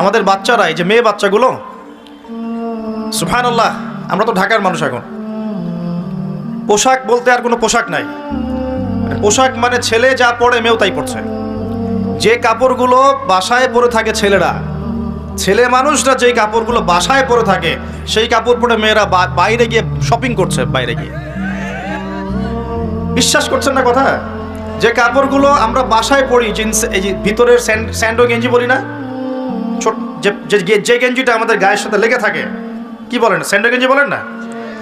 আমাদের বাচ্চারা, এই যে মেয়ে বাচ্চাগুলো সুফান আল্লাহ আমরা তো ঢাকার মানুষ এখন। পোশাক বলতে আর কোনো পোশাক নাই। পোশাক মানে ছেলে যা পড়ে মেয়েও তাই পড়ছে। যে কাপড়গুলো বাসায় পরে থাকে ছেলেরা, ছেলে মানুষরা যেই কাপড়গুলো বাসায় পরে থাকে, সেই কাপড় পরে মেয়েরা বাইরে গিয়ে শপিং করছে বাইরে গিয়ে। বিশ্বাস করছেন না কথা? যে কাপড়গুলো আমরা বাসায় পরি, জিন্স, এই যে ভিতরের স্যান্ডো গেঞ্জি বলি না ছোট যে গেঞ্জিটা আমাদের গায়ের সাথে লেগে থাকে, কি বলেন? স্যান্ডো গেঞ্জি বলেন না?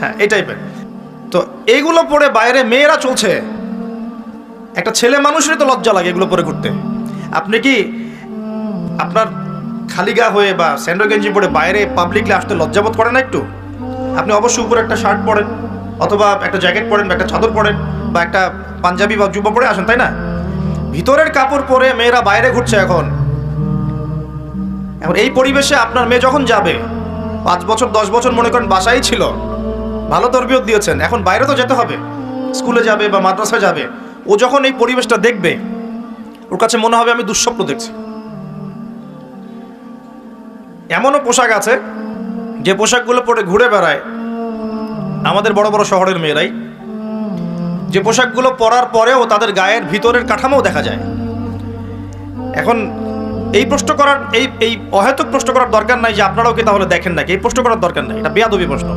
হ্যাঁ এই টাইপের তো এইগুলো পরে বাইরে মেয়েরা চলছে। একটা ছেলে মানুষেরই তো লজ্জা লাগে এগুলো পরে ঘুরতে। আপনি কি আপনার খালি গা হয়ে বা স্যান্ডো গেঞ্জি পরে বাইরে পাবলিকলি আসতে লজ্জাবোধ করেন না একটু? আপনি অবশ্যই উপরে একটা শার্ট পরেন, অথবা একটা জ্যাকেট পরেন বা একটা চাদর পরেন বা একটা পাঞ্জাবি বা জুব্বা পরে আসেন, তাই না? ভিতরের কাপড় পরে মেয়েরা বাইরে ঘুরছে এখন। এখন এই পরিবেশে আপনার মেয়ে যখন যাবে, পাঁচ বছর, দশ বছর মনে করেন বাসাই ছিল, ভালো তরবিয়ত দিয়েছেন, এখন বাইরে তো যেতে হবে, স্কুলে যাবে বা মাদ্রাসায় যাবে, ও যখন এই পরিবেশটা দেখবে, ওর কাছে মনে হবে আমি দুঃস্বপ্ন দেখছি। এমনও পোশাক আছে, যে পোশাকগুলো পরে ঘুরে বেড়ায় আমাদের বড় বড় শহরের মেয়েরাই। যে পোশাকগুলো পরার পরেও তাদের গায়ের ভিতরের কাঠামো দেখা যায়। এখন এই প্রশ্ন করার, এই এই অহেতুক প্রশ্ন করার দরকার নাই যে আপনারাও কি তাহলে দেখেন নাকি এই প্রশ্ন করার দরকার নাই, এটা বেয়াদবি প্রশ্ন।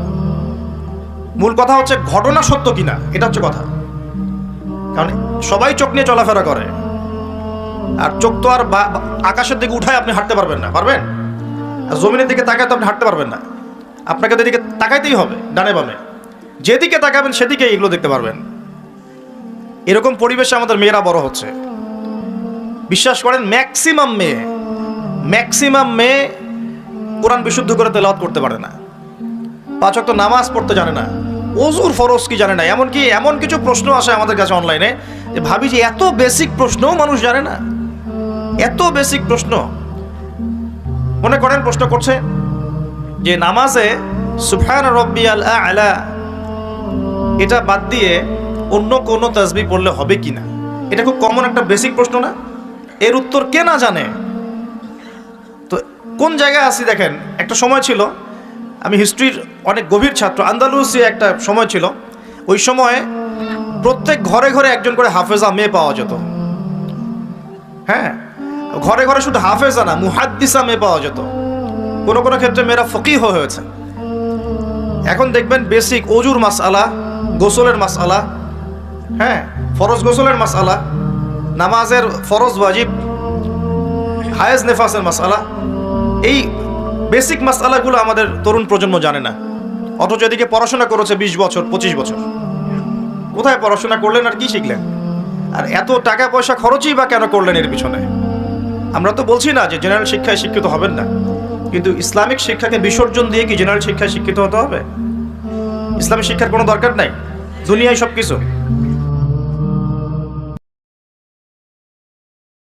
মূল কথা হচ্ছে ঘটনা সত্য কিনা, এটা হচ্ছে কথা। কারণ সবাই চোখ নিয়ে চলাফেরা করে। আর চোখ তো আর আকাশের দিকে উঠায় আপনি হাঁটতে পারবেন না, পারবেন? আর জমিনের দিকে তাকায় তো আপনি হাঁটতে পারবেন না। আপনাকে তো এদিকে তাকাইতেই হবে, ডানে বামে। যেদিকে তাকাবেন সেদিকে এগুলো দেখতে পারবেন। এরকম পরিবেশে আমাদের মেয়েরা বড় হচ্ছে। বিশ্বাস করেন ম্যাক্সিমাম মেয়ে ম্যাক্সিমাম মেয়ে কোরআন বিশুদ্ধ করে তেলাওয়াত করতে পারে না। পাঁচ তো নামাজ পড়তে জানে না অজুর ফরজ কি জানে না, এমনকি এমন কিছু প্রশ্ন আসে আমাদের কাছে অনলাইনে যে ভাবি যে এত বেসিক প্রশ্নও মানুষ জানে না। এত বেসিক প্রশ্ন। মনে করেন, প্রশ্ন করছে যে নামাজে সুফান রব্বি আল আলা এটা বাদ দিয়ে অন্য কোনো তাসবি পড়লে হবে কি না? এটা খুব কমন একটা বেসিক প্রশ্ন না? এর উত্তর কে না জানে? তো কোন জায়গায় আছি দেখেন, একটা সময় ছিল, আমি হিস্ট্রির অনেক গভীর ছাত্র, আন্দালুসি একটা সময় ছিল, ওই সময়ে প্রত্যেক ঘরে ঘরে একজন করে হাফেজা মেয়ে পাওয়া যেত। হ্যাঁ ঘরে ঘরে শুধু হাফেজা না, মুহাদ্দিসা মেয়ে পাওয়া যেত। কোনো কোনো ক্ষেত্রে মেয়েরা ফকিহ হয়েছে। এখন দেখবেন বেসিক অজুর মাসআলা, গোসলের মাসআলা হ্যাঁ ফরজ গোসলের মাসআলা নামাজের ফরজ ওয়াজিব, হায়েজ নেফাসের মাসআলা এই বেসিক মাসআলাগুলো আমাদের তরুণ প্রজন্ম জানে না। অথচ এদিকে পড়াশোনা করেছে বিশ বছর, পঁচিশ বছর। কোথায় পড়াশোনা করলেন আর কি শিখলেন? আর এত টাকা পয়সা খরচই বা কেন করলেন এর পিছনে? আমরা তো বলছি না যে জেনারেল শিক্ষায় শিক্ষিত হবেন না। কিন্তু ইসলামিক শিক্ষাকে বিসর্জন দিয়ে কি জেনারেল শিক্ষায় শিক্ষিত হতে হবে? ইসলামিক শিক্ষার কোনো দরকার নাই? দুনিয়ায় সব কিছু